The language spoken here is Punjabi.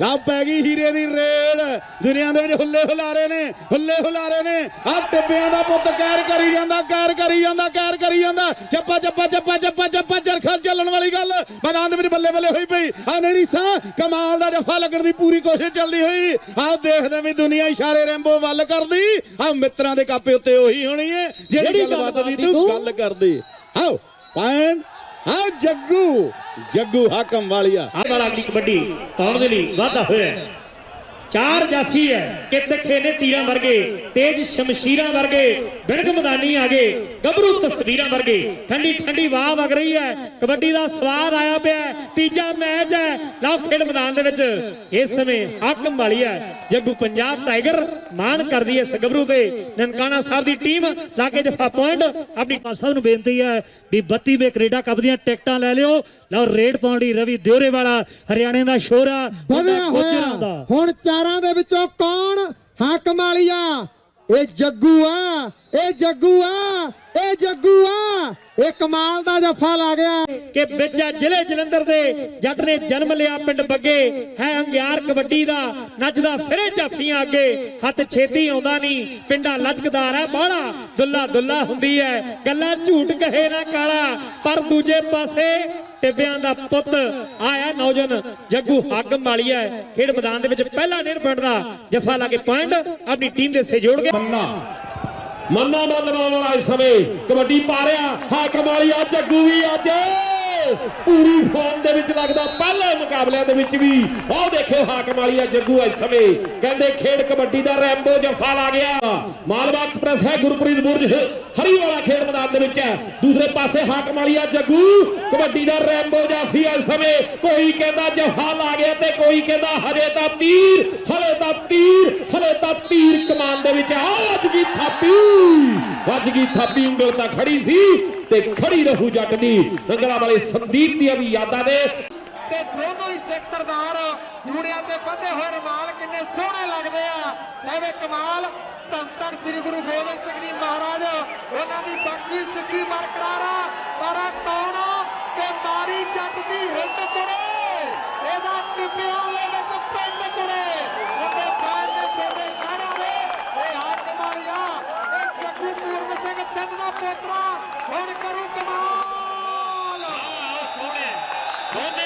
ਲਾ ਪੈ ਗਈ ਹੀਰੇ ਦੀ ਰੇਡ ਦੁਨੀਆ ਦੇ ਵਿੱਚ ਹੁੱਲੇ ਹੁਲਾਰੇ ਨੇ ਹੁੱਲੇ ਹੁਲਾਰੇ ਨੇ। ਆ ਟਿੱਬਿਆਂ ਦਾ ਪੁੱਤ ਕਹਿਰ ਕਰੀ ਜਾਂਦਾ ਕਹਿਰ ਕਰੀ ਜਾਂਦਾ ਕਹਿਰ ਕਰੀ ਜਾਂਦਾ। ਚੱਪਾ ਚੱਪਾ ਚੱਪਾ ਚੱਪਾ ਚੱਪਾ ਚਰਖਾ ਚੱਲਣ ਵਾਲੀ ਗੱਲ। ਮੈਦਾਨ ਦੇ ਵਿੱਚ ਬੱਲੇ ਬੱਲੇ ਹੋਈ ਪਈ। ਆ ਨਹੀਂ ਸਾ ਕਮਾਲ ਦਾ ਜਫਾ ਲੱਗਣ ਦੀ ਪੂਰੀ ਕੋਸ਼ਿਸ਼ ਚੱਲਦੀ ਹੋਈ। ਆ ਦੇਖਦੇ ਵੀ ਦੁਨੀਆ ਇਸ਼ਾਰੇ ਰੈਂਬੋ ਵੱਲ ਕਰਦੀ। ਆ ਮਿੱਤਰਾਂ ਦੇ ਕਾਪੇ ਉੱਤੇ ਉਹੀ ਹੋਣੀ ਏ। ਜਿਹੜੀ ਗੱਲਬਾਤ ਦੀ ਤੂੰ ਗੱਲ ਕਰਦੀ। ਆਓ ਪੈਨ ਆ ਜੱਗੂ ਜੱਗੂ ਹਾਕਮ ਵਾਲੀਆ। ਆਹ ਵਾਲਾ ਅਗਲੀ ਕਬੱਡੀ ਪਾਉਣ ਦੇ ਲਈ ਵਾਧਾ ਹੋਇਆ ਚਾਰ ਜਾਫੀ ਹੈ। ਕਿ ਤਿੱਖੇ ਤੀਰਾਂ ਵਰਗੇ, ਤੇਜ ਸ਼ਮਸ਼ੀਰਾਂ ਵਰਗੇ, ਬਿਰਗ ਮੈਦਾਨੀ ਆਗੇ ਗੱਭਰੂ ਤਸਵੀਰਾਂ ਵਰਗੇ। ਠੰਡੀ ਠੰਡੀ ਵਾਹ ਵਗ ਰਹੀ ਹੈ। ਕਬੱਡੀ ਦਾ ਸਵਾਦ ਆਇਆ ਪਿਆ ਤੀਜਾ ਮੈਚ ਹੈ ਲਓ ਖੇਡ ਮੈਦਾਨ ਦੇ ਵਿੱਚ। ਇਸ ਸਮੇਂ ਹਾਕਮ ਵਾਲੀ ਹੈ। ਜੱਗੂ ਪੰਜਾਬ ਟਾਈਗਰ ਮਾਨ ਕਰਦੀ ਹੈ ਇਸ ਗੱਭਰੂ ਤੇ। ਨਨਕਾਣਾ ਸਾਹਿਬ ਦੀ ਟੀਮ ਲਾਗੇ ਜਫਾ ਪੁਆਇੰਟ। ਆਪਣੀ ਸਾਹਿਬ ਨੂੰ ਬੇਨਤੀ ਹੈ ਵੀ 32 ਵੇ ਕੈਨੇਡਾ ਕੱਪ ਦੀਆਂ ਟਿਕਟਾਂ ਲੈ ਲਿਓ। ਲਓ ਰੇਡ ਪਾਉਣ ਲਈ ਰਵੀ ਦਿਉਰੇ ਵਾਲਾ ਹਰਿਆਣੇ ਦਾ ਸ਼ੋਰਾ ਵਧਿਆ ਹੋਇਆ। ਹੁਣ ਚਾਰਾਂ ਦੇ ਵਿੱਚੋਂ ਕੌਣ ਹਾਕਮ ਵਾਲੀਆ ਇਹ ਜੱਗੂ ਆ ਇਹ ਜੱਗੂ ਆ ਇਹ ਜੱਗੂ ਆ। ਇਹ ਕਮਾਲ ਦਾ ਜੱਫਾ ਲਾ ਗਿਆ। ਕਿ ਵਿੱਚ ਜ਼ਿਲ੍ਹੇ ਜਲੰਧਰ ਦੇ ਜੱਟ ਨੇ ਜਨਮ ਲਿਆ ਪਿੰਡ ਬੱਗੇ। ਹੈ ਅੰਗਿਆਰ ਕਬੱਡੀ ਦਾ ਨੱਚਦਾ ਫਿਰੇ ਜਾਫੀਆਂ ਅੱਗੇ। ਹੱਥ ਛੇਤੀ ਆਉਂਦਾ ਨਹੀਂ ਪਿੰਡਾ ਲਚਕਦਾਰ ਹੈ ਬਾਹਲਾ ਦੁੱਲਾ ਦੁੱਲਾ ਹੁੰਦੀ ਹੈ ਗੱਲਾਂ ਝੂਠ ਕਹੇ ਨਾ ਕਾਲਾ ਪਰ ਦੂਜੇ ਪਾਸੇ ਟਿੱਬਿਆਂ ਦਾ ਪੁੱਤ ਆਇਆ ਨੌਜਵਾਨ, ਜੱਗੂ ਹਾਕਮ ਵਾਲੀਆ ਹੈ। ਖੇਡ ਮੈਦਾਨ ਦੇ ਵਿੱਚ ਪਹਿਲਾ ਡੇਢ ਪੁਆਇੰਟ ਦਾ ਜੱਫਾ ਲਾ ਕੇ ਪੁਆਇੰਟ, ਆਪਣੀ ਟੀਮ ਦੇ ਸੇ ਜੋੜ ਗਿਆ ਮੰਨਾ। ਮੰਨਾ, ਮੰਨ ਵਾਲਾ ਇਸ ਸਮੇਂ ਕਬੱਡੀ ਪਾ ਰਿਹਾ ਹਾਕਮ ਵਾਲੀ ਆ ਜੱਗੂ ਵੀ ਅੱਜ। ਪੂਰੀ ਫਾਰਮ ਦੇ ਵਿੱਚ ਲੱਗਦਾ, ਪਹਿਲੇ ਮੁਕਾਬਲਿਆਂ ਦੇ ਵਿੱਚ ਵੀ। ਆਹ ਦੇਖਿਓ, ਹਾਕਮ ਵਾਲੀ ਆ ਜੱਗੂ ਇਸ ਸਮੇਂ। ਕਹਿੰਦੇ ਖੇਡ ਕਬੱਡੀ ਦਾ ਰੈਂਬੋ ਜਫਾ ਲਾ ਗਿਆ। ਮਾਲਵਾ ਐਕਸਪ੍ਰੈਸ ਹੈ, ਗੁਰਪ੍ਰੀਤ ਬੁਰਜ ਹਰੀ ਵਾਲਾ ਖੇਡ ਮੈਦਾਨ ਦੇ ਵਿੱਚ ਹੈ। ਦੂਸਰੇ ਪਾਸੇ ਹਾਕਮ ਵਾਲੀ ਆ ਜੱਗੂ ਕਬੱਡੀ ਦਾ ਰੈਂਬੋ ਜਾਫੀ ਇਸ ਸਮੇਂ। ਕੋਈ ਕਹਿੰਦਾ ਜਫਾਲ ਆ ਗਿਆ ਤੇ ਕੋਈ ਕਹਿੰਦਾ ਹਰੇ ਤਾਂ ਤੀਰ, ਹਲੇ ਤਾਂ ਤੀਰ ਹਰੇ ਤਾਂ ਤੀਰ ਕਮਾਨ ਦੇ ਵਿੱਚ ਆ। ਵੱਜ ਗਈ ਥਾਪੀ। ਵੱਜ ਗਈ ਥਾਪੀ, ਉਂਗਲ ਤਾਂ ਖੜੀ ਸੀ। ਤੇ ਖੜੀ ਰਹੂ ਜੱਟ ਦੀ। ਨੰਗਲਾ ਵਾਲੇ ਸੰਦੀਪ ਦੀਆਂ ਵੀ ਯਾਦਾਂ ਨੇ। ਤੇ ਦੋਨੋਂ ਹੀ ਸਿੱਖ ਸਰਦਾਰ ਜੂੜਿਆਂ ਤੇ ਬੰਦੇ ਹੋਏ ਰਮਾਲ ਕਿੰਨੇ ਸੋਹਣੇ ਲੱਗਦੇ ਆ। ਐਵੇਂ ਕਮਾਲ, ਧੰਨ ਧੰਨ ਸ੍ਰੀ ਗੁਰੂ ਗੋਬਿੰਦ ਸਿੰਘ ਜੀ ਮਹਾਰਾਜ, ਉਹਨਾਂ ਦੀ ਬਾਕੀ ਸਿੱਖੀ ਬਰਕਰਾਰ ਆ। a Petra, el Caruca Mahal. No, no, Tune. Tune.